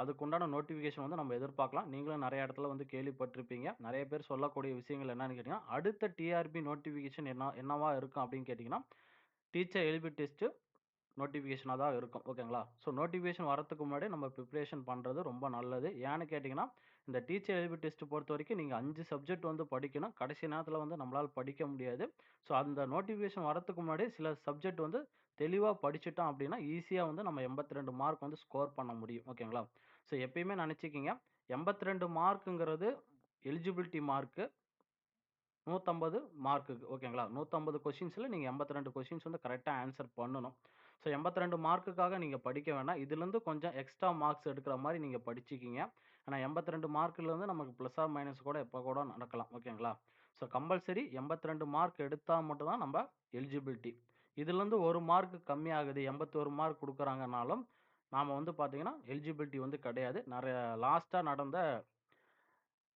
அதுக்குண்டான நோட்டிஃபிகேஷன் வந்து நம்ம எதிர்பார்க்கலாம். நீங்களும் நிறைய இடத்துல வந்து கேள்விப்பட்டிருப்பீங்க. நிறைய பேர் சொல்லக்கூடிய விஷயங்கள் என்னன்னு கேட்டிங்கன்னா அடுத்த டிஆர்பி நோட்டிஃபிகேஷன் என்ன என்னவா இருக்கும் அப்படின்னு கேட்டிங்கன்னா டீச்சர் எல்பி டெஸ்ட்டு நோட்டிஃபிகேஷனாக தான் இருக்கும். ஓகேங்களா? ஸோ நோட்டிஃபிகேஷன் வரதுக்கு முன்னாடி நம்ம ப்ரிப்ரேஷன் பண்ணுறது ரொம்ப நல்லது. ஏன்னு கேட்டிங்கன்னா இந்த டீச்சர் எழுபி டெஸ்ட் பொறுத்தவரைக்கும் நீங்க 5 சப்ஜெக்ட் வந்து படிக்கணும். கடைசி நேரத்தில் வந்து நம்மளால் படிக்க முடியாது. ஸோ அந்த நோட்டிஃபிகேஷன் வரதுக்கு முன்னாடி சில சப்ஜெக்ட் வந்து தெளிவாக படிச்சுட்டோம் அப்படின்னா, ஈஸியாக வந்து நம்ம 82 மார்க் வந்து ஸ்கோர் பண்ண முடியும். ஓகேங்களா? ஸோ எப்பயுமே நினச்சிக்கிங்க எண்பத்தி ரெண்டு மார்க்குங்கிறது எலிஜிபிலிட்டி மார்க்கு. 150 மார்க்குக்கு. ஓகேங்களா? நூற்றம்பது கொஷின்ஸில் நீங்கள் எண்பத்தி ரெண்டு கொஷின்ஸ் வந்து கரெக்டாக ஆன்சர் பண்ணணும். ஸோ 82 மார்க்குக்காக நீங்கள் படிக்க வேணாம் இதுலேருந்து கொஞ்சம் எக்ஸ்ட்ரா மார்க்ஸ் எடுக்கிற மாதிரி நீங்கள் படிச்சிக்கிங்க ஆனால் ஏன்னா 82 மார்க்லருந்து நமக்கு பிளஸ் ஆர் மைனஸ் கூட எப்போ கூட நடக்கலாம். ஓகேங்களா? ஸோ கம்பல்சரி 82 மார்க் எடுத்தால் மட்டும்தான் நம்ம எலிஜிபிலிட்டி. இதுலேருந்து ஒரு மார்க் கம்மியாகுது எண்பத்தி ஒரு மார்க் கொடுக்குறாங்கனாலும் நாம் வந்து பார்த்தீங்கன்னா, எலிஜிபிலிட்டி வந்து கிடையாது. நிறைய லாஸ்ட்டாக நடந்த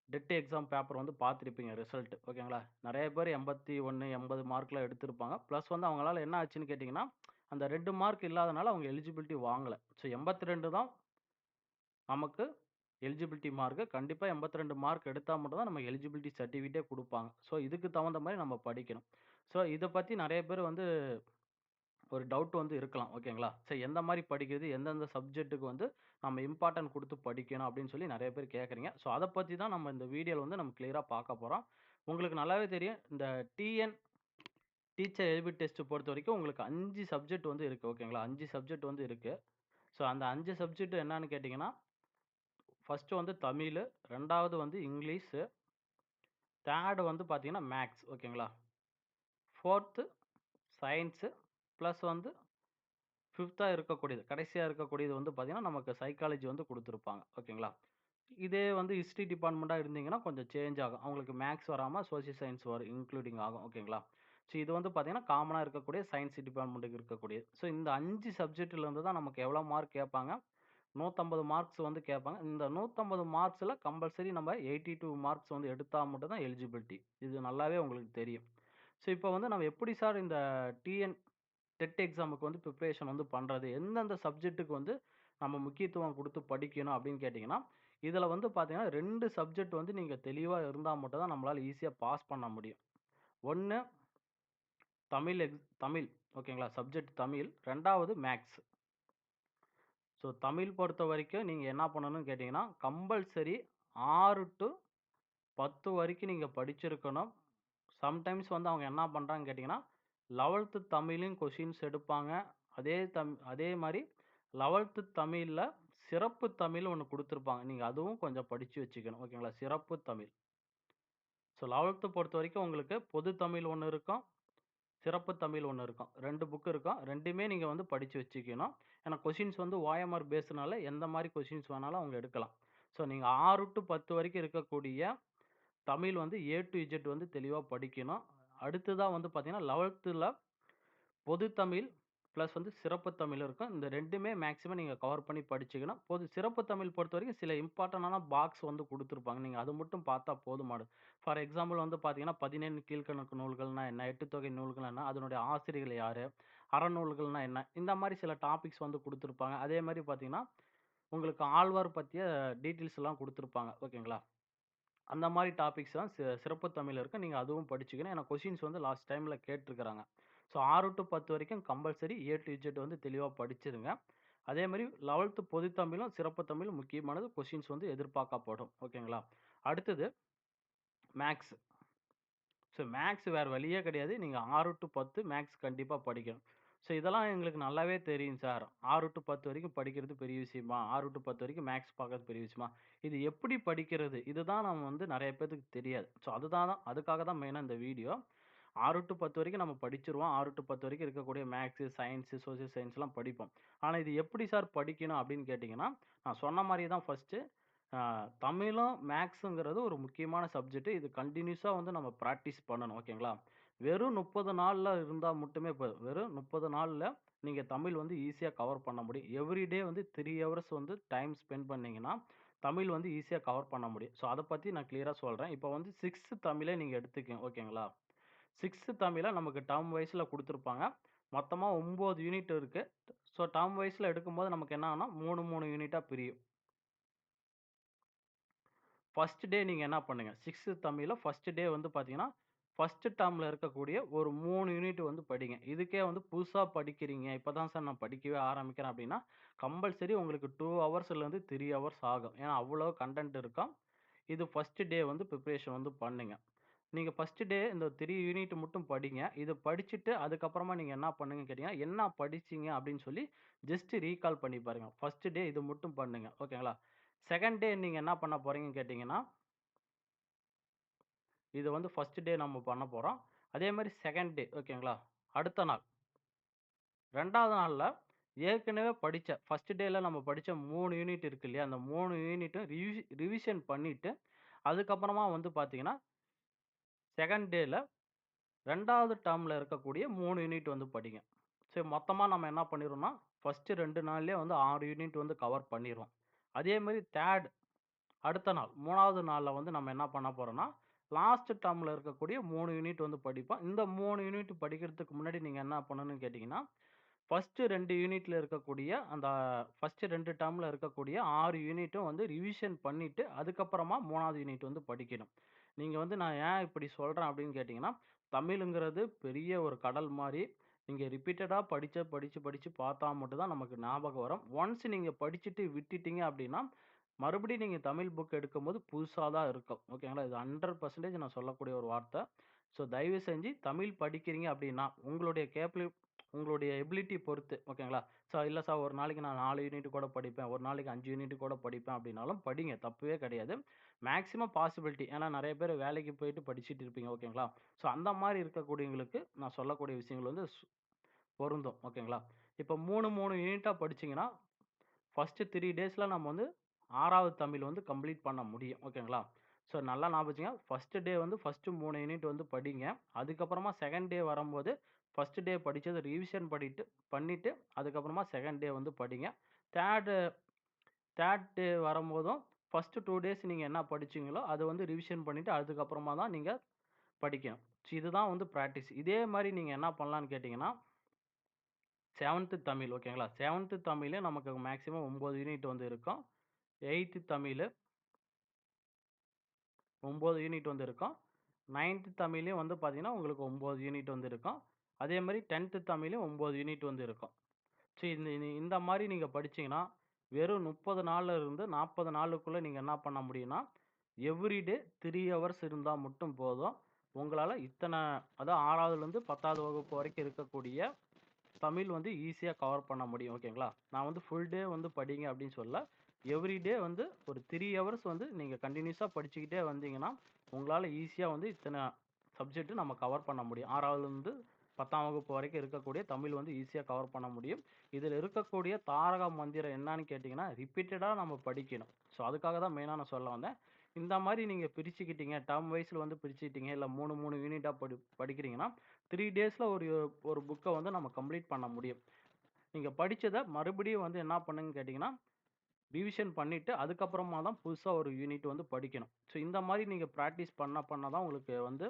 டெட் எக்ஸாம் பேப்பர் வந்து பார்த்துருப்பீங்க ரிசல்ட். ஓகேங்களா? நிறைய பேர் எண்பத்தி ஒன்று எண்பது மார்க்கில் எடுத்திருப்பாங்க. ப்ளஸ் வந்து அவங்களால என்ன ஆச்சுன்னு கேட்டிங்கன்னா அந்த ரெண்டு மார்க் இல்லாதனால அவங்க எலிஜிபிலிட்டி வாங்கலை ஸோ 82 தான் நமக்கு எலிஜிபிலிட்டி மார்க்கு. கண்டிப்பாக எண்பத்தி ரெண்டு மார்க் எடுத்தால் மட்டும் தான் எலிஜிபிலிட்டி சர்டிஃபிகேட்டே கொடுப்பாங்க ஸோ இதுக்கு தகுந்த மாதிரி நம்ம படிக்கணும். ஸோ இதை பற்றி நிறைய பேர் வந்து ஒரு டவுட் வந்து இருக்கலாம். ஓகேங்களா? சரி எந்த மாதிரி படிக்கிறது? எந்தெந்த சப்ஜெக்ட்டுக்கு வந்து நம்ம இம்பார்ட்டன்ட் கொடுத்து படிக்கணும் அப்படின்னு சொல்லி நிறைய பேர் கேட்குறீங்க ஸோ அதை பற்றி தான் நம்ம இந்த வீடியோவில் வந்து நம்ம கிளியராக பார்க்க போகிறோம் உங்களுக்கு நல்லாவே தெரியும். இந்த டிஎன் டீச்சர் எலிஜிபிலிட்டி டெஸ்ட் பொறுத்தவரைக்கும் உங்களுக்கு அஞ்சு சப்ஜெக்ட் வந்து இருக்குது ஓகேங்களா? அஞ்சு சப்ஜெக்ட் வந்து இருக்குது ஸோ அந்த அஞ்சு சப்ஜெக்ட் என்னன்னு கேட்டிங்கன்னா ஃபர்ஸ்ட்டு வந்து தமிழ் ரெண்டாவது வந்து இங்கிலீஷு, தேர்டு வந்து பார்த்தீங்கன்னா மேக்ஸ் ஓகேங்களா? ஃபோர்த்து சயின்ஸு ப்ளஸ் வந்து ஃபிஃப்த்தாக இருக்கக்கூடியது, கடைசியாக இருக்கக்கூடியது வந்து பார்த்தீங்கன்னா, நமக்கு சைக்காலஜி வந்து கொடுத்துருப்பாங்க ஓகேங்களா? இதே வந்து ஹிஸ்ட்ரி டிபார்ட்மெண்ட்டாக இருந்தீங்கன்னா, கொஞ்சம் சேஞ்ச் ஆகும். அவங்களுக்கு மேக்ஸ் வராமல் சோசியல் சயின்ஸ் வரும் இன்க்ளூடிங் ஆகும். ஓகேங்களா? ஸோ இது வந்து பார்த்தீங்கன்னா, காமனாக இருக்கக்கூடிய சயின்ஸ் டிபார்ட்மெண்ட்டுக்கு இருக்கக்கூடியது. ஸோ இந்த அஞ்சு சப்ஜெக்ட்லேருந்து தான் நமக்கு எவ்வளோ மார்க் கேட்பாங்க? 150 மார்க்ஸ் வந்து கேட்பாங்க. இந்த நூற்றம்பது மார்க்ஸில் கம்பல்சரி நம்ம 82 மார்க்ஸ் வந்து எடுத்தால் மட்டும் தான் எலிஜிபிலிட்டி. இது நல்லாவே உங்களுக்கு தெரியும். ஸோ இப்போ வந்து நம்ம எப்படி சார் இந்த டிஎன் டெட் எக்ஸாமுக்கு வந்து ப்ரிப்ரேஷன் வந்து பண்ணுறது எந்தெந்த சப்ஜெக்ட்டுக்கு வந்து நம்ம முக்கியத்துவம் கொடுத்து படிக்கணும் அப்படின்னு கேட்டிங்கன்னா இதில் வந்து பார்த்திங்கன்னா ரெண்டு சப்ஜெக்ட் வந்து நீங்கள் தெளிவாக இருந்தால் மட்டும் தான் நம்மளால் ஈஸியாக பாஸ் பண்ண முடியும். ஒன்று தமிழ் எக்ஸ் தமிழ் ஓகேங்களா? சப்ஜெக்ட் தமிழ். ரெண்டாவது மேக்ஸ் ஸோ தமிழ் பொறுத்த வரைக்கும் நீங்கள் என்ன பண்ணணும்னு கேட்டிங்கன்னா கம்பல்சரி ஆறு டு பத்து வரைக்கும் நீங்கள் படிச்சிருக்கணும். சம்டைம்ஸ் வந்து அவங்க என்ன பண்ணுறாங்கன்னு கேட்டிங்கன்னா லெவல்த்து தமிழையும் கொஷின்ஸ் எடுப்பாங்க. அதே தம் அதே மாதிரி லெவல்த்து தமிழில் சிறப்பு தமிழ் ஒன்று கொடுத்துருப்பாங்க நீங்கள் அதுவும் கொஞ்சம் படித்து வச்சுக்கணும். ஓகேங்களா? சிறப்பு தமிழ். ஸோ லெவல்த்து பொறுத்த வரைக்கும் உங்களுக்கு பொது தமிழ் ஒன்று இருக்கும். சிறப்பு தமிழ் ஒன்று இருக்கும். ரெண்டு புக்கு இருக்கும். ரெண்டுமே நீங்கள் வந்து படித்து வச்சுக்கணும். ஏன்னா கொஷின்ஸ் வந்து ஓஎம்ஆர் பேஸ்னால எந்த மாதிரி கொஷின்ஸ் வேணாலும் அவங்க எடுக்கலாம். ஸோ நீங்கள் ஆறு டு பத்து வரைக்கும் இருக்கக்கூடிய தமிழ் வந்து ஏ டு இஜெட் வந்து தெளிவாக படிக்கணும். அடுத்ததாக வந்து பார்த்தீங்கன்னா, 11த்துல பொது தமிழ் ப்ளஸ் வந்து சிறப்பு தமிழ் இருக்கும். இந்த ரெண்டுமே மேக்ஸிமம் நீங்கள் கவர் பண்ணி படிச்சுக்கணும். பொது சிறப்பு தமிழ் பொறுத்தவரைக்கும் சில இம்பார்ட்டண்டான பாக்ஸ் வந்து கொடுத்துருப்பாங்க நீங்கள் அது மட்டும் பார்த்தா போதுமானது. ஃபார் எக்ஸாம்பிள் வந்து பார்த்தீங்கன்னா, 17 கீழ்க்கணக்கு நூல்கள்னால் என்ன? எட்டுத்தொகை நூல்கள் என்ன? அதனுடைய ஆசிரியர்கள் யார் அறநூல்கள்னால் என்ன? இந்த மாதிரி சில டாபிக்ஸ் வந்து கொடுத்துருப்பாங்க அதே மாதிரி பார்த்தீங்கன்னா, உங்களுக்கு ஆழ்வார் பற்றிய டீட்டெயில்ஸ் எல்லாம் கொடுத்துருப்பாங்க ஓகேங்களா? அந்த மாதிரி டாபிக்ஸ் தான் சி சிறப்பு தமிழ் இருக்கு. நீங்கள் அதுவும் படிச்சுக்கணும். ஏன்னா கொஷின்ஸ் வந்து லாஸ்ட் டைமில் கேட்டிருக்கறாங்க ஸோ ஆறு டு பத்து வரைக்கும் கம்பல்சரி ஏ டு இஜெட் வந்து தெளிவாக படிச்சிருங்க. அதே மாதிரி லெவல்த்து பொது தமிழும், சிறப்பு தமிழும் முக்கியமானது. கொஷின்ஸ் வந்து எதிர்பார்க்கப்படும். ஓகேங்களா? அடுத்தது மேக்ஸ் ஸோ மேக்ஸ் வேறு வழியே கிடையாது. நீங்கள் ஆறு டு பத்து மேக்ஸ் கண்டிப்பாக படிக்கணும். ஸோ இதெல்லாம் எங்களுக்கு நல்லாவே தெரியும் சார். 6 டூ 10 வரைக்கும் படிக்கிறது பெரிய விஷயமா? 6 டூ 10 வரைக்கும் மேத்ஸ் பார்க்கறது பெரிய விஷயமா? இது எப்படி படிக்கிறது? இதுதான் நம்ம வந்து நிறைய பேத்துக்கு தெரியாது. ஸோ அதுதான் தான் அதுக்காக தான் மெயினா இந்த வீடியோ. 6 டூ 10 வரைக்கும் நம்ம படிச்சுருவோம். 6 டூ 10 வரைக்கும் இருக்கக்கூடிய மேத்ஸு, சயின்ஸு, சோசியல் சயின்ஸ்லாம் படிப்போம். ஆனா இது எப்படி சார் படிக்கணும் அப்படின்னு கேட்டிங்கன்னா, நான் சொன்ன மாரியே தான் ஃபர்ஸ்ட்டு அ தமிழும், மேக்ஸுங்கிறது ஒரு முக்கியமான சப்ஜெக்ட். இது கன்டினியூஸா வந்து நம்ம பிராக்டிஸ் பண்ணணும். ஓகேங்களா? வெறும் முப்பது நாளில் இருந்தால் மட்டுமே போதும். வெறும் முப்பது நாளில் நீங்கள் தமிழ் வந்து ஈஸியாக கவர் பண்ண முடியும். எவ்ரி டே வந்து த்ரீ ஹவர்ஸ் வந்து டைம் ஸ்பெண்ட் பண்ணீங்கன்னா, தமிழ் வந்து ஈஸியாக கவர் பண்ண முடியும். ஸோ அதை பற்றி நான் கிளியராக சொல்கிறேன் இப்போ வந்து சிக்ஸ்த்து தமிழே நீங்கள் எடுத்துக்கங்க. ஓகேங்களா? சிக்ஸ்த்து தமிழை நமக்கு டேர்ம் வைஸில் கொடுத்துருப்பாங்க மொத்தமாக ஒம்பது யூனிட் இருக்குது ஸோ டெர்ம் வைஸ்ல எடுக்கும்போது நமக்கு என்ன ஆகும்னா 3, 3 யூனிட்டா பிரியும். ஃபஸ்ட் டே நீங்கள் என்ன பண்ணுங்கள் சிக்ஸ்த்து தமிழில் ஃபஸ்ட் டே வந்து பார்த்தீங்கன்னா, ஃபஸ்ட்டு டேர்மில் இருக்கக்கூடிய ஒரு மூணு யூனிட் வந்து படிங்க. இதுக்கே வந்து புதுசாக படிக்கிறீங்க. இப்போ தான் சார் நான் படிக்கவே ஆரம்பிக்கிறேன் அப்படின்னா, கம்பல்சரி உங்களுக்கு டூ ஹவர்ஸ்லேருந்து த்ரீ ஹவர்ஸ் ஆகும். ஏன்னா அவ்வளோ கன்டென்ட் இருக்கும். இது ஃபஸ்ட்டு டே வந்து ப்ரிப்ரேஷன் வந்து பண்ணுங்கள் நீங்கள் ஃபஸ்ட்டு டே இந்த த்ரீ யூனிட் மட்டும் படிங்க. இது படிச்சுட்டு அதுக்கப்புறமா நீங்கள் என்ன பண்ணுங்கன்னு கேட்டிங்கன்னா என்ன படிச்சீங்க அப்படின்னு சொல்லி ஜஸ்ட்டு ரீகால் பண்ணி பாருங்கள் ஃபஸ்ட்டு டே இது மட்டும் பண்ணுங்கள் ஓகேங்களா? செகண்ட் டே நீங்கள் என்ன பண்ண போகிறீங்கன்னு கேட்டிங்கன்னா இது வந்து ஃபஸ்ட் டே நம்ம பண்ண போகிறோம் அதே மாதிரி செகண்ட் டே ஓகேங்களா? அடுத்த நாள். ரெண்டாவது நாளில் ஏற்கனவே படித்த ஃபர்ஸ்ட் டேயில் நம்ம படித்த மூணு யூனிட் இருக்கு இல்லையா? அந்த மூணு யூனிட்டும் ரிவி ரிவிஷன் பண்ணிட்டு, அதுக்கப்புறமா வந்து பார்த்தீங்கன்னா, செகண்ட் டேயில் ரெண்டாவது டேர்மில் இருக்கக்கூடிய மூணு யூனிட் வந்து படிங்க. சரி மொத்தமாக நம்ம என்ன பண்ணிருவோம்னா, ஃபர்ஸ்ட் 2 நாள்லயே வந்து ஆறு யூனிட் வந்து கவர் பண்ணிடுவோம் அதே மாதிரி 3 அடுத்த நாள் மூணாவது நாளில் வந்து நம்ம என்ன பண்ண போகிறோம்னா லாஸ்ட் டேர்மில் இருக்கக்கூடிய மூணு யூனிட் வந்து படிப்போம். இந்த மூணு யூனிட் படிக்கிறதுக்கு முன்னாடி நீங்கள் என்ன பண்ணணும்னு கேட்டிங்கன்னா ஃபஸ்ட்டு ரெண்டு யூனிட்டில் இருக்கக்கூடிய அந்த ஃபஸ்ட்டு ரெண்டு டேர்மில் இருக்கக்கூடிய ஆறு யூனிட்டும் வந்து ரிவிஷன் பண்ணிவிட்டு அதுக்கப்புறமா மூணாவது யூனிட் வந்து படிக்கணும். நீங்கள் வந்து நான் ஏன் இப்படி சொல்கிறேன் அப்படின்னு கேட்டிங்கன்னா தமிழுங்கிறது பெரிய ஒரு கடல் மாதிரி நீங்கள் ரிப்பீட்டடாக படிச்ச படித்து படித்து பார்த்தா மட்டும்தான் நமக்கு ஞாபகம் வரும். ஒன்ஸ் நீங்கள் படிச்சுட்டு விட்டுட்டீங்க அப்படின்னா, மறுபடியும் நீங்க தமிழ் புக் எடுக்கும்போது புதுசா தான் இருக்கும். ஓகேங்களா? இது 100% நான் சொல்லக்கூடிய ஒரு வார்த்தை. ஸோ தயவு செஞ்சு தமிழ் படிக்கிறீங்க அப்படின்னா, உங்களுடைய கேப்பபிலி உங்களுடைய எபிலிட்டி பொறுத்து ஓகேங்களா? ஸோ இல்ல சார் ஒரு நாளைக்கு நான் 4 யூனிட் கூட படிப்பேன். ஒரு நாளைக்கு 5 யூனிட் கூட படிப்பேன் அப்படின்னாலும் படிங்க. தப்பே கிடையாது. மேக்ஸிமம் பாசிபிலிட்டி ஏன்னா நெறைய பேர் வேலைக்கு போயிட்டு படிச்சுட்டு இருப்பீங்க. ஓகேங்களா? ஸோ அந்த மாரி இருக்கக்கூடியவங்களுக்கு நான் சொல்லக்கூடிய விஷயங்கள் வந்து ஸ் பொருந்தும். ஓகேங்களா? இப்போ 3, 3 யூனிட்டா படிச்சீங்கன்னா, ஃபர்ஸ்ட்டு 3 டேஸ்ல நம்ம வந்து ஆறாவது தமிழ் வந்து கம்ப்ளீட் பண்ண முடியும். ஓகேங்களா? ஸோ நல்லா ஞாபகம் வச்சுங்க. டே வந்து ஃபஸ்ட்டு மூணு யூனிட் வந்து படிங்க. அதுக்கப்புறமா செகண்ட் டே வரும்போது, ஃபஸ்ட்டு டே படித்தது ரிவிஷன் பண்ணிட்டு பண்ணிவிட்டு அதுக்கப்புறமா செகண்ட் டே வந்து படிங்க. 3 3 டே வரும்போதும், ஃபஸ்ட்டு டூ டேஸ் நீங்கள் என்ன படிச்சீங்களோ, அதை வந்து ரிவிஷன் பண்ணிவிட்டு அதுக்கப்புறமா தான் நீங்கள் படிக்கணும். ஸோ இதுதான் வந்து ப்ராக்டிஸ் இதே மாதிரி நீங்கள் என்ன பண்ணலான்னு கேட்டிங்கன்னா செவன்த்து தமிழ் ஓகேங்களா? செவன்த்து தமிழே நமக்கு மேக்ஸிமம் ஒம்பது யூனிட் வந்து இருக்கும். எயித்து தமிழ் ஒம்பது யூனிட் வந்து இருக்கும். 9த் வந்து பார்த்தீங்கன்னா, உங்களுக்கு ஒம்பது யூனிட் வந்து இருக்கும். அதே மாதிரி டென்த்து தமிழும் ஒம்பது யூனிட் வந்து இருக்கும். ஸோ இந்த இந்த மாதிரி நீங்கள் நீங்க படிச்சீங்கன்னா, வெறும் முப்பது நாளில் இருந்து நாற்பது நாளுக்குள்ளே நீங்கள் என்ன பண்ண முடியும்னா, எவ்ரி டே 3 ஹவர்ஸ் இருந்தால் மட்டும் போதும். உங்களால் இத்தனை அதாவது ஆறாவதுலேருந்து பத்தாவது வகுப்பு வரைக்கும் இருக்கக்கூடிய தமிழ் வந்து ஈஸியாக கவர் பண்ண முடியும். ஓகேங்களா? நான் வந்து ஃபுல் டே வந்து படிங்க அப்படின்னு சொல்ல எவ்ரி டே வந்து ஒரு த்ரீ ஹவர்ஸ் வந்து நீங்கள் கண்டினியூஸாக படிச்சுக்கிட்டே வந்தீங்கன்னா, உங்களால் ஈஸியாக வந்து இத்தனை சப்ஜெக்ட்டு நம்ம கவர் பண்ண முடியும். 6வதுலேருந்து 10ஆம் வகுப்பு வரைக்கும் இருக்கக்கூடிய தமிழ் வந்து ஈஸியாக கவர் பண்ண முடியும். இதில் இருக்கக்கூடிய தாரக மந்திரம் என்னான்னு கேட்டிங்கன்னா ரிப்பீட்டடாக நம்ம படிக்கணும். ஸோ அதுக்காக தான் மெயினாக நான் சொல்ல வந்தேன். இந்த மாதிரி நீங்கள் பிரிச்சுக்கிட்டீங்க, டேர்ம் வைஸில் வந்து பிரிச்சுக்கிட்டீங்க, இல்லை மூணு மூணு யூனிட்டாக படி படிக்கிறீங்கன்னா, த்ரீ டேஸில் ஒரு ஒரு புக்கை வந்து நம்ம கம்ப்ளீட் பண்ண முடியும். நீங்கள் படித்ததை மறுபடியும் வந்து என்ன பண்ணுங்கன்னு கேட்டிங்கன்னா ரிவிஷன் பண்ணிவிட்டு அதுக்கப்புறமா தான் புதுசாக ஒரு யூனிட் வந்து படிக்கணும். ஸோ இந்த மாதிரி நீங்கள் ப்ராக்டிஸ் பண்ண பண்ண தான் உங்களுக்கு வந்து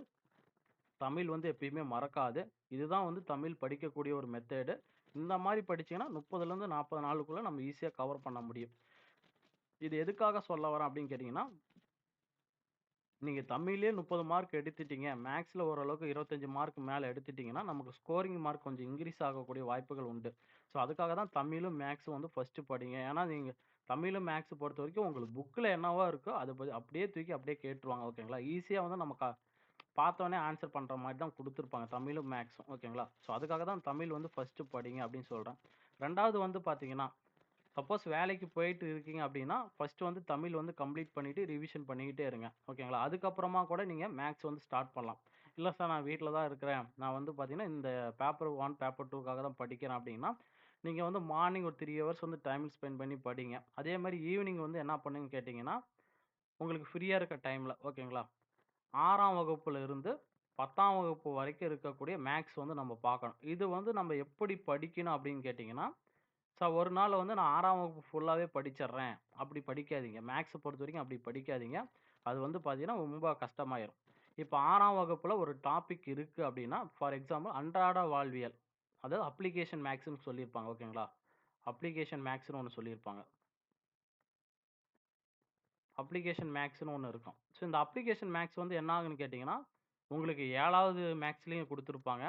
தமிழ் வந்து எப்பயுமே மறக்காது. இதுதான் வந்து தமிழ் படிக்கக்கூடிய ஒரு மெத்தேடு. இந்த மாதிரி படிச்சீங்கன்னா முப்பதுலேருந்து நாற்பது நாளுக்குள்ளே நம்ம ஈஸியாக கவர் பண்ண முடியும். இது எதுக்காக சொல்ல வரேன் அப்படின்னு கேட்டிங்கன்னா நீங்கள் தமிழ்லயே 30 மார்க் எடுத்துட்டீங்க. மேக்ஸில் ஓரளவுக்கு 25 மார்க் மேலே எடுத்துட்டிங்கன்னா நமக்கு ஸ்கோரிங் மார்க் கொஞ்சம் இன்க்ரீஸ் ஆகக்கூடிய வாய்ப்புகள் உண்டு. ஸோ அதுக்காக தான் தமிழும், மேக்ஸும் வந்து ஃபஸ்ட்டு படிங்க. ஏன்னா நீங்கள் தமிழும், மேக்ஸை பொறுத்த வரைக்கும் உங்களுக்கு புக்ல என்னவோ இருக்கோ, அத ப அப்படியே தூக்கி அப்படியே கேட்டுருவாங்க. ஓகேங்களா? ஈஸியா வந்து நம்ம க பார்த்தோனே ஆன்சர் பண்ற மாரி தான் குடுத்துருப்பாங்க. தமிழும், மேக்ஸும் ஓகேங்களா? ஸோ அதுக்காக தான் தமிழ் வந்து ஃபர்ஸ்ட்டு படிங்க அப்படின்னு சொல்றேன். 2வது வந்து பார்த்தீங்கன்னா, சப்போஸ் வேலைக்கு போயிட்டு இருக்கீங்க அப்படின்னா, ஃபர்ஸ்ட்டு வந்து தமிழ் வந்து கம்ப்ளீட் பண்ணிட்டு ரிவிஷன் பண்ணிக்கிட்டே இருங்க. ஓகேங்களா? அதுக்கப்புறமா கூட நீங்க மேக்ஸ் வந்து ஸ்டார்ட் பண்ணலாம். இல்ல சார் நான் வீட்ல தான் இருக்கிறேன். நான் வந்து பார்த்தீங்கன்னா, இந்த பேப்பர் 1, பேப்பர் 2க்காக தான் படிக்கிறேன் அப்படின்னா, நீங்க வந்து மார்னிங் ஒரு 3 ஹவர்ஸ் வந்து டைம் ஸ்பெண்ட் பண்ணி படிங்க. அதே மாரி ஈவினிங் வந்து என்ன பண்ணுங்கன்னு கேட்டீங்கன்னா, உங்களுக்கு ஃப்ரீயா இருக்க டைம்ல ஓகேங்களா? 6ஆம் வகுப்புல இருந்து 10ஆம் வகுப்பு வரைக்கும் இருக்கக்கூடிய மேக்ஸ் வந்து நம்ம பார்க்கணும். இது வந்து நம்ம எப்படி படிக்கணும் அப்படின்னு கேட்டீங்கன்னா, ச ஒரு நாள் வந்து நான் 6ஆம் வகுப்பு ஃபுல்லாவே படிச்சிடுறேன். அப்படி படிக்காதீங்க. மேத்ஸ பொறுத்தவரைக்கும் அப்படி படிக்காதீங்க. அது வந்து பார்த்தீங்கன்னா, ரொம்ப கஷ்டமாயிரும். இப்ப 6ஆம் வகுப்புல ஒரு டாபிக் இருக்கு அப்படின்னா, ஃபார் எக்ஸாம்பிள் அன்றாட வாழ்வியல். அதாவது அப்ளிகேஷன் மேத்ஸ்ன்னு சொல்லியிருப்பாங்க. ஓகேங்களா? அப்ளிகேஷன் மேத்ஸ்ன்னு ஒன்று சொல்லியிருப்பாங்க. அப்ளிகேஷன் மேத்ஸ்ன்னு ஒன்று இருக்கும். ஸோ இந்த அப்ளிகேஷன் மேக்ஸ் வந்து என்ன ஆகுன்னு கேட்டிங்கன்னா உங்களுக்கு ஏழாவது மேக்ஸ்லேயும் கொடுத்துருப்பாங்க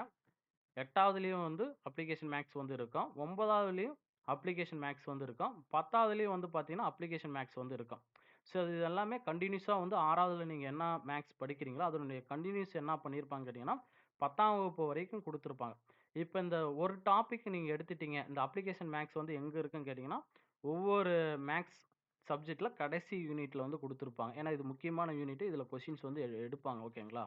எட்டாவதுலேயும் வந்து அப்ளிகேஷன் மேக்ஸ் வந்து இருக்கும். ஒன்பதாவதுலேயும் அப்ளிகேஷன் மேக்ஸ் வந்து இருக்கும். 10வதுலயும் வந்து பார்த்தீங்கன்னா, அப்ளிகேஷன் மேக்ஸ் வந்து இருக்கும். ஸோ இது எல்லாமே கண்டினியூஸாக வந்து ஆறாவதில் நீங்கள் என்ன மேக்ஸ் படிக்கிறீங்களோ, அதனுடைய கண்டினியூஸ் என்ன பண்ணியிருப்பாங்கன்னு கேட்டீங்கன்னா, 10ஆம் வகுப்பு வரைக்கும் கொடுத்துருப்பாங்க இப்ப இந்த ஒரு டாபிக் நீங்க எடுத்துட்டீங்க. இந்த அப்ளிகேஷன் மேக்ஸ் வந்து எங்க இருக்குன்னு கேட்டீங்கன்னா, ஒவ்வொரு மேக்ஸ் சப்ஜெக்ட்ல கடைசி யூனிட்ல வந்து குடுத்துருப்பாங்க. ஏன்னா இது முக்கியமான யூனிட். இதுல கொஸ்டின்ஸ் வந்து எ எடுப்பாங்க. ஓகேங்களா?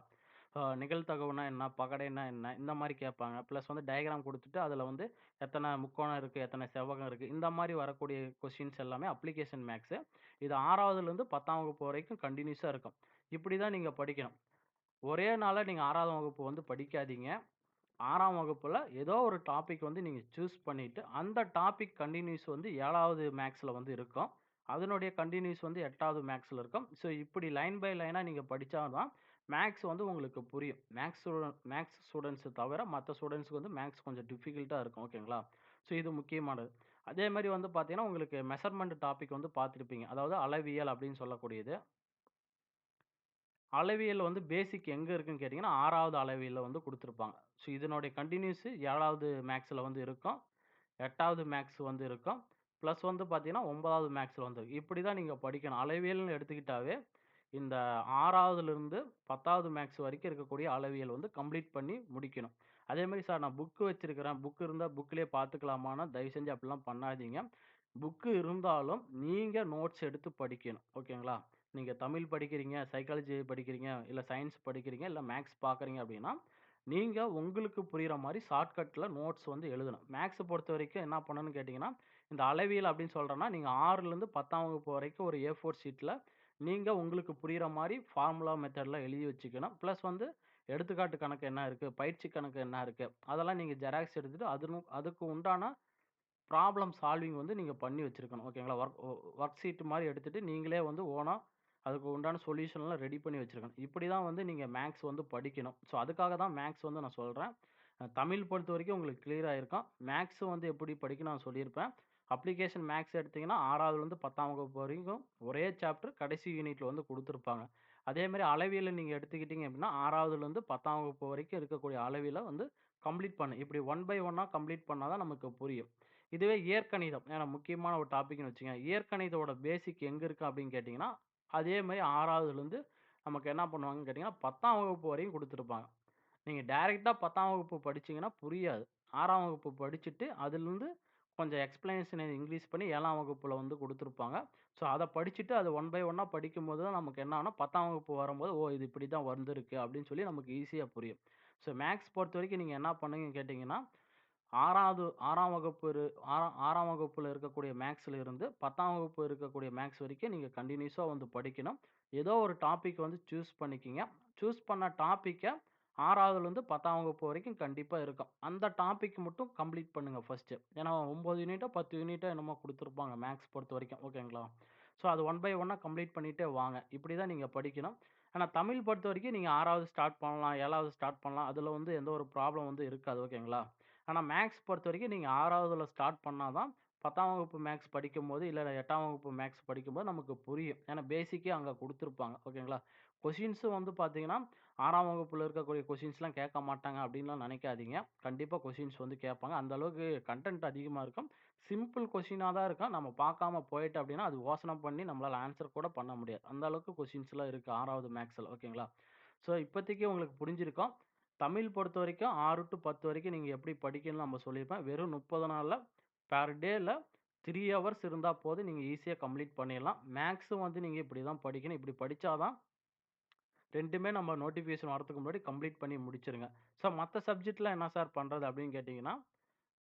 அ நிகழ்தகவுனா என்ன? பகடைனா என்ன? இந்த மாரி கேட்பாங்க. பிளஸ் வந்து டயக்ராம் குடுத்துட்டு, அதுல வந்து எத்தன முக்கோணம் இருக்கு? எத்தன செவ்வகம் இருக்கு? இந்த மாரி வரக்கூடிய கொஸ்டின்ஸ் எல்லாமே அப்ளிகேஷன் மேக்ஸு இது 6வதுலருந்து 10ஆம் வகுப்பு வரைக்கும் கன்டினியூஸா இருக்கும். இப்படி தான் நீங்க படிக்கணும். ஒரே நாள்ல நீங்க 6ஆம் வகுப்பு வந்து படிக்காதீங்க. ஆறாம் வகுப்பில் ஏதோ ஒரு டாபிக் வந்து நீங்கள் சூஸ் பண்ணிவிட்டு அந்த டாபிக் கண்டினியூஸ் வந்து ஏழாவது மேக்ஸில் வந்து இருக்கும். அதனுடைய கண்டினியூஸ் வந்து எட்டாவது மேக்ஸில் இருக்கும். ஸோ இப்படி லைன் பை லைனாக நீங்கள் படித்தா தான் மேக்ஸ் வந்து உங்களுக்கு புரியும். மேக்ஸ் ஸ்டூடண்ட் மேக்ஸ் ஸ்டூடெண்ட்ஸை தவிர மற்ற ஸ்டூடெண்ட்ஸுக்கு வந்து மேக்ஸ் கொஞ்சம் டிஃபிகல்ட்டாக இருக்கும். ஓகேங்களா? ஸோ இது முக்கியமானது. அதே மாதிரி வந்து பார்த்தீங்கன்னா, உங்களுக்கு மெஷர்மெண்ட் டாபிக் வந்து பார்த்துருப்பீங்க அதாவது அளவியல் அப்படின்னு சொல்லக்கூடியது. அளவியல் வந்து பேசிக் எங்கே இருக்குன்னு கேட்டிங்கன்னா ஆறாவது அளவியலில் வந்து கொடுத்துருப்பாங்க ஸோ இதனுடைய கண்டினியூஸு ஏழாவது மேக்ஸில் வந்து இருக்கும். எட்டாவது மேக்ஸ் வந்து இருக்கும். ப்ளஸ் வந்து பார்த்திங்கன்னா ஒன்பதாவது மேக்ஸில் வந்து இருக்கும். இப்படி தான் நீங்கள் படிக்கணும். அளவியல்னு எடுத்துக்கிட்டாவே, இந்த ஆறாவதுலேருந்து பத்தாவது மேக்ஸ் வரைக்கும் இருக்கக்கூடிய அளவியல் வந்து கம்ப்ளீட் பண்ணி முடிக்கணும். அதே சார் நான் புக்கு வச்சுருக்கிறேன் புக் இருந்தால் புக்கிலே பார்த்துக்கலாமான்னா, தயவு செஞ்சு அப்படிலாம் பண்ணாதீங்க. புக்கு இருந்தாலும் நீங்க நோட்ஸ் எடுத்து படிக்கணும். ஓகேங்களா? நீங்க தமிழ் படிக்கிறீங்க, சைக்காலஜி படிக்கிறீங்க, இல்ல சயன்ஸ் படிக்கிறீங்க, இல்ல மேத்ஸ் பார்க்குறீங்க அப்படின்னா, நீங்க உங்களுக்கு புரியிற மாரி ஷார்ட்கட்ல நோட்ஸ் வந்து எழுதணும். மேத்ஸ பொறுத்தவரைக்கும் என்ன பண்ணணும்னு கேட்டீங்கன்னா, இந்த அளவியல் அப்படின்னு சொல்றேன்னா, நீங்க 6லருந்து 10ஆம் வகுப்பு வரைக்கும் ஒரு ஏ4 ஷீட்ல நீங்க உங்களுக்கு புரியிற மாரி ஃபார்முலா மெத்தட்ல எழுதி வச்சுக்கணும். பிளஸ் வந்து எடுத்துக்காட்டு கணக்கு என்ன இருக்கு? பயிற்சி கணக்கு என்ன இருக்கு? அதெல்லாம் நீங்க ஜெராக்ஸ் எடுத்துட்டு, அதுனு அதுக்கு உண்டான ப்ராப்ளம் சால்விங் வந்து நீங்கள் பண்ணி வச்சுருக்கணும் ஓகேங்களா? ஒர்க் ஒ ஒர்க் ஷீட் மாதிரி எடுத்துகிட்டு நீங்களே வந்து ஓனாக அதுக்கு உண்டான சொல்யூஷன்லாம் ரெடி பண்ணி வச்சிருக்கணும். இப்படி தான் வந்து நீங்கள் மேக்ஸ் வந்து படிக்கணும். ஸோ அதுக்காக தான் மேக்ஸ் வந்து நான் சொல்கிறேன் தமிழ் பொறுத்த வரைக்கும் உங்களுக்கு கிளியரா இருக்கும். மேக்ஸ் வந்து எப்படி படிக்கணும் நான் சொல்லியிருப்பேன். அப்ளிகேஷன் மேக்ஸ் எடுத்தீங்கன்னா, 6வதுலருந்து 10ஆம் வகுப்பு வரைக்கும் ஒரே சாப்டர் கடைசி யூனிட்டில் வந்து கொடுத்துருப்பாங்க அதே மாரி நீங்கள் எடுத்துக்கிட்டிங்க அப்படின்னா, 6வதுலருந்து 10ஆம் வகுப்பு வரைக்கும் இருக்கக்கூடிய அளவியல வந்து கம்ப்ளீட் பண்ணு. இப்படி ஒன் பை ஒன்னாக கம்ப்ளீட் பண்ணால் தான் நமக்கு புரியும். இதுவே இயற்கணிதம் ஏன்னா முக்கியமான ஒரு டாபிக்னு வச்சுங்க இயற்கணிதோட பேசிக் எங்க இருக்கு அப்படின்னு கேட்டிங்கன்னா அதே மாதிரி ஆறாவதுலேருந்து நமக்கு என்ன பண்ணுவாங்கன்னு கேட்டிங்கன்னா பத்தாம் வகுப்பு வரையும் கொடுத்துருப்பாங்க நீங்கள் டைரெக்டாக பத்தாம் வகுப்பு படிச்சிங்கன்னா புரியாது. ஆறாம் வகுப்பு படிச்சுட்டு, அதுலேருந்து கொஞ்சம் எக்ஸ்பிளனேஷன் இங்கிலீஷ் பண்ணி ஏழாம் வகுப்பில் வந்து கொடுத்துருப்பாங்க ஸோ அதை படிச்சுட்டு, அது ஒன் பை ஒன்னாக படிக்கும்போது தான் நமக்கு என்ன ஆகும்னா, 10ஆம் வகுப்பு வரும்போது, ஓ! இது இப்படி தான் வந்திருக்கு அப்படின்னு சொல்லி நமக்கு ஈஸியாக புரியும். ஸோ மேக்ஸ் பொறுத்த வரைக்கும் நீங்கள் என்ன பண்ணுங்கன்னு கேட்டிங்கன்னா 6வது 6ஆம் வகுப்பு இரு ஆறா 6ஆம் வகுப்புல இருக்கக்கூடிய மேக்ஸில் இருந்து 10ஆம் வகுப்பு இருக்கக்கூடிய மேக்ஸ் வரைக்கும் நீங்கள் கண்டினியூஸாக வந்து படிக்கணும். ஏதோ ஒரு டாபிக் வந்து சூஸ் பண்ணிக்கங்க. சூஸ் பண்ண டாப்பிக்கை ஆறாவதுலேருந்து பத்தாம் வகுப்பு வரைக்கும் கண்டிப்பாக இருக்கும். அந்த டாபிக் மட்டும் கம்ப்ளீட் பண்ணுங்க ஃபர்ஸ்ட்டு. ஏன்னா ஒம்பது யூனிட்டோ, 10 யூனிட்டோ என்னமோ கொடுத்துருப்பாங்க மேக்ஸ் பொறுத்த வரைக்கும் ஓகேங்களா? ஸோ அது ஒன் பை ஒன்னாக கம்ப்ளீட் பண்ணிகிட்டே வாங்க. இப்படி தான் நீங்கள் படிக்கணும். ஆனால் தமிழ் பொறுத்த வரைக்கும் நீங்கள் ஆறாவது ஸ்டார்ட் பண்ணலாம், ஏழாவது ஸ்டார்ட் பண்ணலாம். அதில் வந்து எந்த ஒரு ப்ராப்ளம் வந்து இருக்காது. ஓகேங்களா? ஆனால் மேக்ஸ் பொறுத்த வரைக்கும் நீங்கள் ஆறாவதுல ஸ்டார்ட் பண்ணால் தான் 10ஆம் வகுப்பு மேக்ஸ் படிக்கும்போது, இல்லை எட்டாம் வகுப்பு மேக்ஸ் படிக்கும்போது நமக்கு புரியும். ஏன்னா பேசிக்கே அங்கே கொடுத்துருப்பாங்க ஓகேங்களா? கொஷின்ஸும் வந்து பார்த்தீங்கன்னா, ஆறாம் வகுப்பில் இருக்கக்கூடிய கொஷின்ஸ்லாம் கேட்க மாட்டாங்க அப்படின்லாம் நினைக்காதீங்க கண்டிப்பாக கொஷின்ஸ் வந்து கேட்பாங்க. அந்தளவுக்கு கண்டென்ட் கன்டென்ட் இருக்கும். சிம்பிள் கொஷினாக தான் இருக்கும். நம்ம பார்க்காம போயிட்டு அப்படின்னா, அது யோசனை பண்ணி நம்மளால் ஆன்சர் கூட பண்ண முடியாது. அந்தளவுக்கு கொஷின்ஸ்லாம் இருக்குது ஆறாவது மேக்ஸில் ஓகேங்களா? ஸோ இப்போதைக்கு உங்களுக்கு புரிஞ்சிருக்கோம் தமிழ் பொறுத்த வரைக்கும் ஆறு டு பத்து வரைக்கும் நீங்கள் எப்படி படிக்கணும்னு நம்ம சொல்லியிருப்பேன். வெறும் முப்பது நாளில் பெர் டேயில் த்ரீ ஹவர்ஸ் இருந்தால் போதும். நீங்கள் ஈஸியாக கம்ப்ளீட் பண்ணிடலாம். மேக்ஸும் வந்து நீங்கள் இப்படி தான் படிக்கணும். இப்படி படித்தாதான் தான் 2மே நம்ம நோட்டிஃபிகேஷன் வரதுக்கு முன்னாடி கம்ப்ளீட் பண்ணி முடிச்சிருங்க ஸோ மற்ற சப்ஜெக்ட்லாம் என்ன சார் பண்ணுறது அப்படின்னு கேட்டிங்கன்னா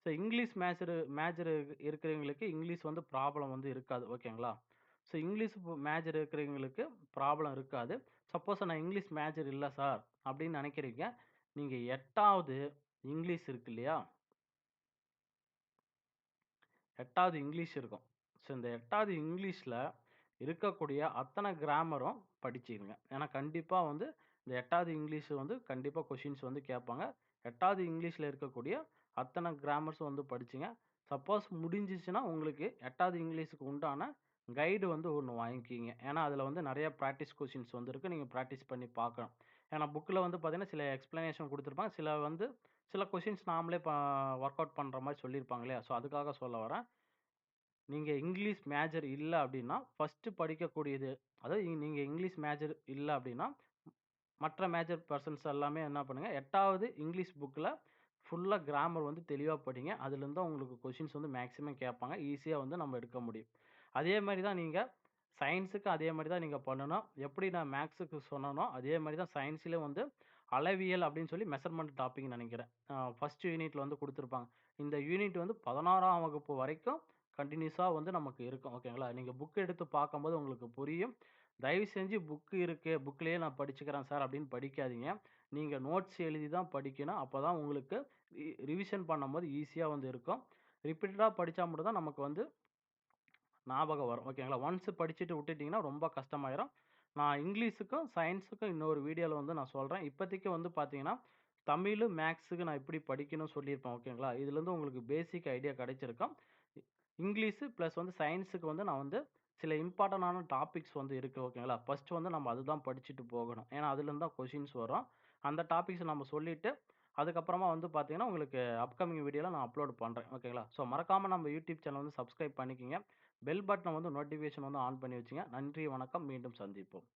ஸோ இங்கிலீஷ் மேஜரு மேஜர் இருக்கிறவங்களுக்கு இங்கிலீஷ் வந்து ப்ராப்ளம் வந்து இருக்காது. ஓகேங்களா? ஸோ இங்கிலீஷ் மேஜர் இருக்கிறவங்களுக்கு ப்ராப்ளம் இருக்காது. சப்போஸ் நான் இங்கிலீஷ் மேஜர் இல்லை சார் அப்படின்னு நினைக்கிறீங்க. நீங்கள் எட்டாவது இங்கிலீஷ் இருக்கு இல்லையா? எட்டாவது இங்கிலீஷ் இருக்கும். ஸோ இந்த எட்டாவது இங்கிலீஷில் இருக்கக்கூடிய அத்தனை கிராமரும் படிச்சிருங்க ஏன்னா கண்டிப்பாக வந்து இந்த எட்டாவது இங்கிலீஷ் வந்து கண்டிப்பாக கொஷின்ஸ் வந்து கேட்பாங்க. எட்டாவது இங்கிலீஷில் இருக்கக்கூடிய அத்தனை கிராமர்ஸும் வந்து படிச்சுங்க. சப்போஸ் முடிஞ்சிச்சுன்னா உங்களுக்கு எட்டாவது இங்கிலீஷுக்கு உண்டான கைடு வந்து ஒன்று வாங்கிக்கிங்க. ஏன்னா அதில் வந்து நிறைய ப்ராக்டிஸ் கொஷின்ஸ் வந்து நீங்கள் ப்ராக்டிஸ் பண்ணி பார்க்கணும். ஏன்னா புக்கில் வந்து பார்த்தீங்கன்னா, சில எக்ஸ்ப்ளனேஷன் குடுத்துருப்பாங்க. சில வந்து சில கொஷின்ஸ் நாமளே ஒர்க் அவுட் பண்ணுற மாதிரி சொல்லியிருப்பாங்க இல்லையா? ஸோ அதுக்காக சொல்ல வரேன். நீங்கள் இங்கிலீஷ் மேஜர் இல்லை அப்படின்னா, ஃபஸ்ட்டு படிக்கக்கூடியது அதாவது நீங்கள் இங்கிலீஷ் மேஜர் இல்லை அப்படின்னா, மற்ற மேஜர் பர்சன்ஸ் எல்லாமே என்ன பண்ணுங்கள் எட்டாவது இங்கிலீஷ் புக்கில் ஃபுல்லாக கிராமர் வந்து தெளிவாக படிங்க. அதுலேருந்து தான் உங்களுக்கு கொஷின்ஸ் வந்து மேக்ஸிமம் கேட்பாங்க. ஈஸியாக வந்து நம்ம எடுக்க முடியும். அதே மாதிரி தான் நீங்கள் சயின்ஸுக்கு அதே மாதிரி தான் நீங்கள் பண்ணணும். எப்படி நான் மேக்ஸுக்கு சொன்னனோ, அதே மாதிரி தான் சயன்ஸ்லயும் வந்து அளவியல் அப்படின்னு சொல்லி மெஷர்மெண்ட் டாபிக்ன்னு நினைக்கிறேன் அ ஃபர்ஸ்ட் வந்து கொடுத்துருப்பாங்க இந்த யூனிட் வந்து 11ஆம் வகுப்பு வரைக்கும் கண்டினியூஸாக வந்து நமக்கு இருக்கும். ஓகேங்களா? நீங்கள் புக் எடுத்து பார்க்கும்போது உங்களுக்கு புரியும். தயவு செஞ்சு புக்கு இருக்குது புக்லேயே நான் படிச்சுக்கிறேன் சார் அப்படின்னு படிக்காதீங்க. நீங்கள் நோட்ஸ் எழுதி தான் படிக்கணும். அப்போ தான் உங்களுக்கு ரி ரிவிஷன் பண்ணும்போது ஈஸியாக வந்து இருக்கும். ரிப்பீட்டடாக படித்தா மட்டும் தான் நமக்கு வந்து ஞாபகம் வரும். ஓகேங்களா? ஒன்ஸ் படிச்சுட்டு விட்டுட்டீங்கன்னா ரொம்ப கஷ்டமாயிரும். நான் இங்கிலீஷுக்கும், சயின்ஸுக்கும் இன்னொரு வீடியோவில் வந்து நான் சொல்கிறேன் இப்போதைக்கு வந்து பார்த்தீங்கன்னா, தமிழ் மேக்ஸுக்கு நான் எப்படி படிக்கணும்னு சொல்லியிருப்பேன். ஓகேங்களா? இதுலேருந்து உங்களுக்கு பேசிக் ஐடியா கிடைச்சிருக்கும். இங்கிலீஷு ப்ளஸ் வந்து சயின்ஸுக்கு வந்து நான் வந்து சில இம்பார்ட்டண்டான டாபிக்ஸ் வந்து இருக்குது ஓகேங்களா? ஃபஸ்ட்டு வந்து நம்ம அதுதான் படிச்சுட்டு போகணும். ஏன்னா அதுலேருந்து தான் கொஷின்ஸ் வரும். அந்த டாபிக்ஸ் நம்ம சொல்லிவிட்டு அதுக்கப்புறமா வந்து பார்த்தீங்கன்னா, உங்களுக்கு அப்கமிங் வீடியோவில் நான் அப்லோட் பண்ணுறேன் ஓகேங்களா? ஸோ மறக்காமல் நம்ம யூடியூப் சேனல் வந்து சப்ஸ்கிரைப் பண்ணிக்கங்க. பெல் பட்டனை வந்து நோட்டிஃபிகேஷன் வந்து ஆன் பண்ணி வச்சுங்க. நன்றி, வணக்கம். மீண்டும் சந்திப்போம்.